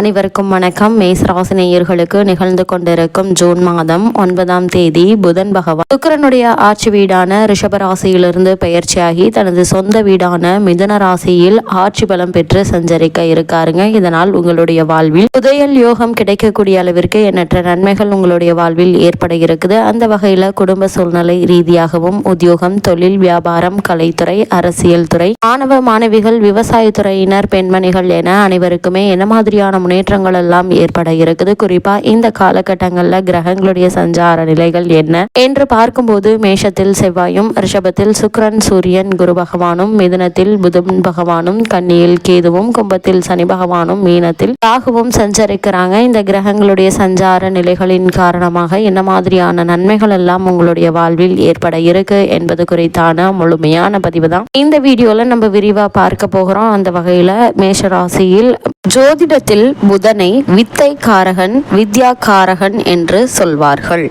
அனைவருக்கும் வணக்கம். மேசராசினியர்களுக்கு நிகழ்ந்து கொண்டிருக்கும் ஜூன் மாதம் ஒன்பதாம் தேதி புதன் பகவான். சுக்கரனுடைய ஆட்சி வீடான ரிஷபராசியிலிருந்து பயிற்சியாகி தனது சொந்த வீடான மிதுன ராசியில் ஆட்சி பலம் பெற்று சஞ்சரிக்க இருக்காருங்க. இதனால் உங்களுடைய வாழ்வில் புதையல் யோகம் கிடைக்கக்கூடிய அளவிற்கு எண்ணற்ற நன்மைகள் உங்களுடைய வாழ்வில் ஏற்பட இருக்குது. அந்த வகையில குடும்ப சூழ்நிலை ரீதியாகவும் உத்தியோகம் தொழில் வியாபாரம் கலைத்துறை அரசியல் துறை மாணவ மாணவிகள் விவசாயத்துறையினர் பெண்மணிகள் என அனைவருக்குமே என்ன மாதிரியான முன்னேற்றங்கள் எல்லாம் ஏற்பட இருக்குது. குறிப்பா இந்த காலகட்டங்கள்ல கிரகங்களுடைய சஞ்சார நிலைகள் என்ன என்று பார்க்கும்போது மேஷத்தில் செவ்வாயும் ரிஷபத்தில் சுக்கிரன் சூரியன் குரு பகவானும் மிதுனத்தில் புதன் பகவானும் கன்னியில் கேதுவும் கும்பத்தில் சனி பகவானும் மீனத்தில் ராகுவும் சஞ்சரிக்கிறாங்க. இந்த கிரகங்களுடைய சஞ்சார நிலைகளின் காரணமாக என்ன மாதிரியான நன்மைகள் எல்லாம் உங்களுடைய வாழ்வில் ஏற்பட இருக்கு என்பது குறித்தான முழுமையான பதிவு தான். இந்த வீடியோல நம்ம விரிவா பார்க்க போகிறோம். அந்த வகையில மேஷ ராசியில் ஜோதிடத்தில் புதனை வித்தை காரகன் வித்யா காரகன் என்று சொல்வார்கள்.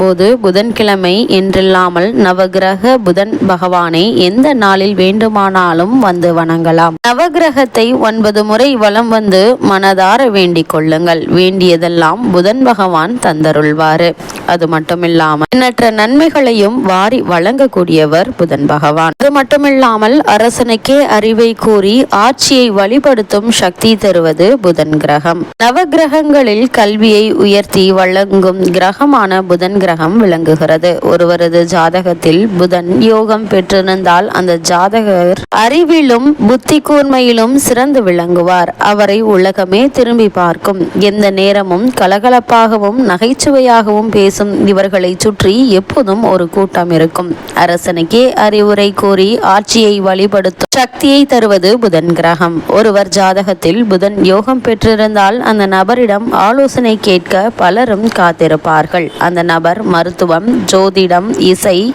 போது புதன்கிழமை என்றில்லாமல் நவகிரக புதன் பகவானை எந்த நாளில் வேண்டுமானாலும் வந்து வணங்கலாம். நவகிரகத்தை ஒன்பது முறை வலம் வந்து மனதார வேண்டிக் கொள்ளுங்கள். வேண்டியதெல்லாம் புதன் பகவான் தந்தருள்வாரு. அது மட்டுமில்லாமல் எண்ணற்ற நன்மைகளையும் வாரி வழங்கக்கூடியவர் புதன் பகவான். அது மட்டுமில்லாமல் அரசனுக்கே அறிவை கூறி ஆட்சியை வழிபடுத்தும் சக்தி தருவது புதன் கிரகம். நவ கிரகங்களில் கல்வியை உயர்த்தி வழங்கும் கிரகமான புதன் கிரகம் விளங்குகிறது. ஒருவரது ஜாதகத்தில் புதன் யோகம் பெற்றிருந்தால் அந்த ஜாதகர் அறிவிலும் புத்தி கூர்மையிலும் சிறந்து விளங்குவார். அவரை உலகமே திரும்பி பார்க்கும். எந்த நேரமும் கலகலப்பாகவும் நகைச்சுவையாகவும் பேசும் இவர்களை சுற்றி எப்போதும் ஒரு கூட்டம் இருக்கும். அரசனுக்கே அறிவுரை கூறி ஆட்சியை வழிபடுத்தும் சக்தியை தருவது புதன் கிரகம். ஒருவர் ஜாதகத்தில் புதன் யோகம் பெற்றிருந்தால் அந்த நபரிடம் ஆலோசனை கேட்க பலரும் காத்திருப்பார்கள். அந்த நபர் மருத்துவம் ஜோதிடம் இசை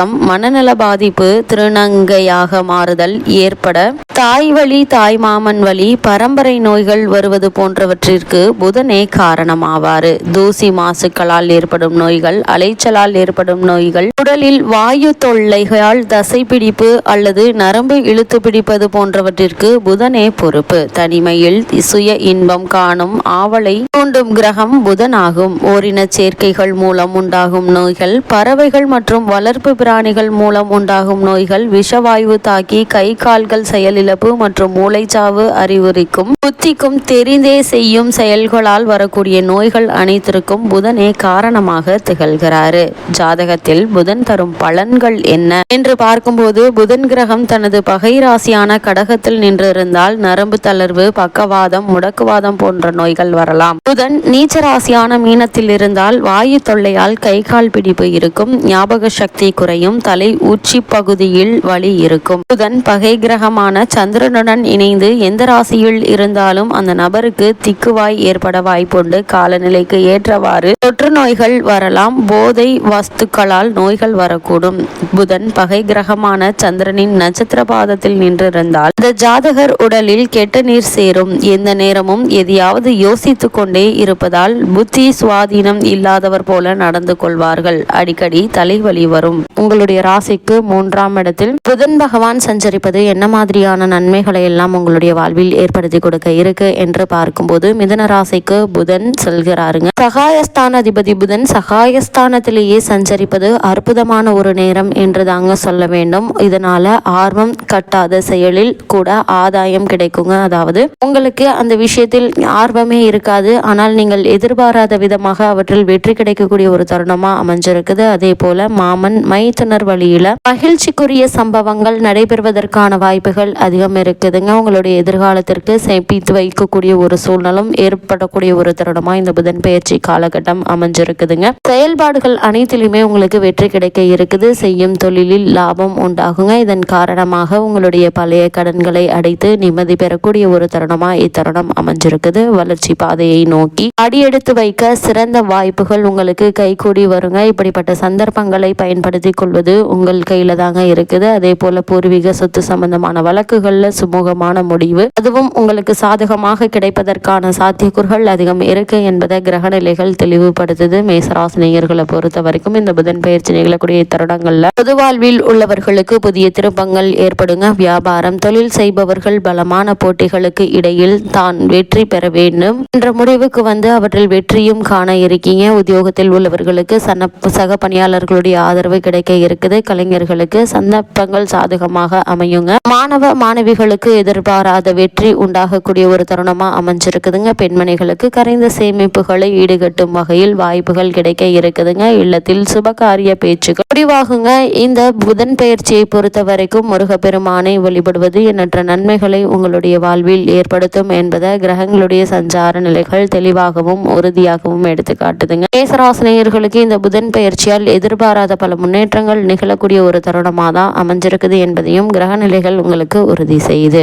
வீக்கம் மனநல பாதிப்பு திருநங்கையாக மாறுதல் ஏற்பட தாய் வழி தாய் மாமன் வழி பரம்பரை நோய்கள் வருவது போன்றவற்றிற்கு புதனே காரணமாவாறு. தூசி மாசுக்களால் ஏற்படும் நோய்கள் அலைச்சலால் ஏற்படும் நோய்கள் உடலில் வாயு தொல்லைகளால் தசைப்பிடிப்பு அல்லது நரம்பு இழுத்து பிடிப்பது போன்றவற்றிற்கு புதனே பொறுப்பு. தனிமையில் சுய இன்பம் காணும் ஆவலை தூண்டும் கிரகம் புதனாகும். ஓரின சேர்க்கைகள் மூலம் உண்டாகும் நோய்கள் பறவைகள் மற்றும் வளர்ப்பு பிராணிகள் மூலம் உண்டாகும் நோய்கள் விஷவாயு தாக்கி கை கால்கள் செயலிழப்பு மற்றும் மூளைச்சாவு அறிகுறிக்கும் புத்திக்கும் தெரிந்தே செய்யும் செயல்களால் வரக்கூடிய நோய்கள் அனைத்திற்கும் புதனே காரணமாக திகழ்கிறாரு. ஜாதகத்தில் புதன் தரும் பலன்கள் என்ன? என்று பார்க்கும்போது புதன் கிரகம் தனது பகை ராசியான கடகத்தில் நின்றிருந்தால் நரம்பு தளர்வு பக்கவாதம் முடக்குவாதம் போன்ற நோய்கள் வரலாம். புதன் நீச்ச ராசியான மீனத்தில் இருந்தால் வாயு தொல்லையால் கை கால் பிடிப்பு இருக்கும். ஞாபக சக்தி குறையும். தலை உச்சி பகுதியில் வலி இருக்கும். புதன் பகை கிரகமான சந்திரனுடன் இணைந்து எந்த ராசியில் இருந்தாலும் அந்த நபருக்கு திக்குவாய் ஏற்பட வாய்ப்புண்டு. காலநிலைக்கு ஏற்றவாறு தொற்று நோய்கள் வரலாம். போதை வஸ்துக்களால் நோய்கள் வரக்கூடும். புதன் பகை கிரகமான சந்திரனின் நட்சத்திர பாதத்தில் நின்றிருந்தால் இந்த ஜாதகர் உடலில் கெட்ட நீர் சேரும். எந்த நேரமும் எதையாவது யோசித்துக் கொண்டே இருப்பதால் புத்தி சுவாதீனம் இல்லாதவர் போல நடந்து கொள்வார்கள். அடிக்கடி தலைவலி வரும். உங்களுடைய ராசிக்கு மூன்றாம் இடத்தில் புதன் பகவான் சஞ்சரிப்பது என்ன மாதிரியான நன்மைகளை எல்லாம் உங்களுடைய வாழ்வில் ஏற்படுத்தி கொடுக்க இருக்கு என்று பார்க்கும்போது மிதன ராசிக்கு புதன் செல்கிறாருங்க. சகாயஸ்தான அதிபதி புதன் சகாயஸ்தானத்திலேயே சஞ்சரிப்பது அற்புதமான ஒரு நேரம் என்று தாங்க சொல்ல வேண்டும். இதனால ஆர்வம் கட்டாத செயலில் கூட ஆதாயம் கிடைக்குங்க. அதாவது உங்களுக்கு அந்த விஷயத்தில் ஆர்வமே இருக்காது. ஆனால் நீங்கள் எதிர்பாராத விதமாக அவற்றில் வெற்றி கிடைக்கக்கூடிய ஒரு தருணமா அமைஞ்சிருக்குது. அதே போல மாமன் மை மைத்துனர் வழியில மகிழ்ச்சிக்குரிய சம்பவங்கள் நடைபெறுவதற்கான வாய்ப்புகள் அதிகம் இருக்குதுங்க. உங்களுடைய எதிர்காலத்திற்கு சேமித்து வைக்கக்கூடிய ஒரு சூழ்நிலும் ஏற்படக்கூடிய ஒரு தருணமா இந்த புதன் பயிற்சி காலகட்டம் அமைஞ்சிருக்குதுங்க. செயல்பாடுகள் அனைத்திலுமே உங்களுக்கு வெற்றி கிடைக்க இருக்குது. செய்யும் தொழிலில் லாபம் உண்டாகுங்க. இதன் காரணமாக உங்களுடைய பழைய கடன்களை அடைத்து நிம்மதி பெறக்கூடிய ஒரு தருணமா இத்தருணம் அமைஞ்சிருக்குது. வளர்ச்சி பாதையை நோக்கி அடியெடுத்து வைக்க சிறந்த வாய்ப்புகள் உங்களுக்கு கைகூடி வருங்க. இப்படிப்பட்ட சந்தர்ப்பங்களை பயன்படுத்தி கொள்வது உங்கள் கையில தாங்க இருக்குது. அதே போல பூர்வீக சொத்து சம்பந்தமான வழக்குகள்ல சுமூகமான முடிவு அதுவும் உங்களுக்கு சாதகமாக கிடைப்பதற்கான சாத்தியக்கூறுகள் அதிகம் இருக்கு என்பதை கிரகநிலைகள் தெளிவுபடுத்துது. மேசராசினியர்களை பொறுத்த வரைக்கும் இந்த புதன் பயிற்சி நிகழக்கூடிய தருணங்கள்ல பொது வாழ்வில் உள்ளவர்களுக்கு புதிய திருப்பங்கள் ஏற்படுங்க. வியாபாரம் தொழில் செய்பவர்கள் பலமான போட்டிகளுக்கு இடையில் தான் வெற்றி பெற வேண்டும் என்ற முடிவுக்கு வந்து அவற்றில் வெற்றியும் காண இருக்கீங்க. உத்தியோகத்தில் உள்ளவர்களுக்கு சன சக பணியாளர்களுடைய ஆதரவு கிடைக்க இருக்குது. கலைஞர்களுக்கு சந்தர்ப்பங்கள் சாதகமாக அமையுங்க. மாணவ மாணவிகளுக்கு எதிர்பாராத வெற்றி உண்டாகக்கூடிய ஒரு தருணமா அமைஞ்சிருக்குதுங்க. பெண்மணிகளுக்கு கரைந்த சேமிப்புகளை ஈடுகட்டும் வகையில் வாய்ப்புகள் கிடைக்க இருக்குதுங்க. இல்லத்தில் சுபகாரிய பேச்சுகள் முடிவாகுங்க. இந்த புதன் பயிற்சியை பொறுத்த வரைக்கும் முருகப்பெருமானை வழிபடுவது எண்ணற்ற நன்மைகளை உங்களுடைய வாழ்வில் ஏற்படுத்தும் என்பதை கிரகங்களுடைய சஞ்சார நிலைகள் தெளிவாகவும் உறுதியாகவும் எடுத்து காட்டுதுங்க மேசராசினியர்களுக்கு இந்த புதன் பயிற்சியால் எதிர்பாராத பல மாற்றங்கள் நிகழக்கூடிய ஒரு தருணமாக தான் அமைஞ்சிருக்குது என்பதையும் கிரக நிலைகள் உங்களுக்கு உறுதி செய்யுது.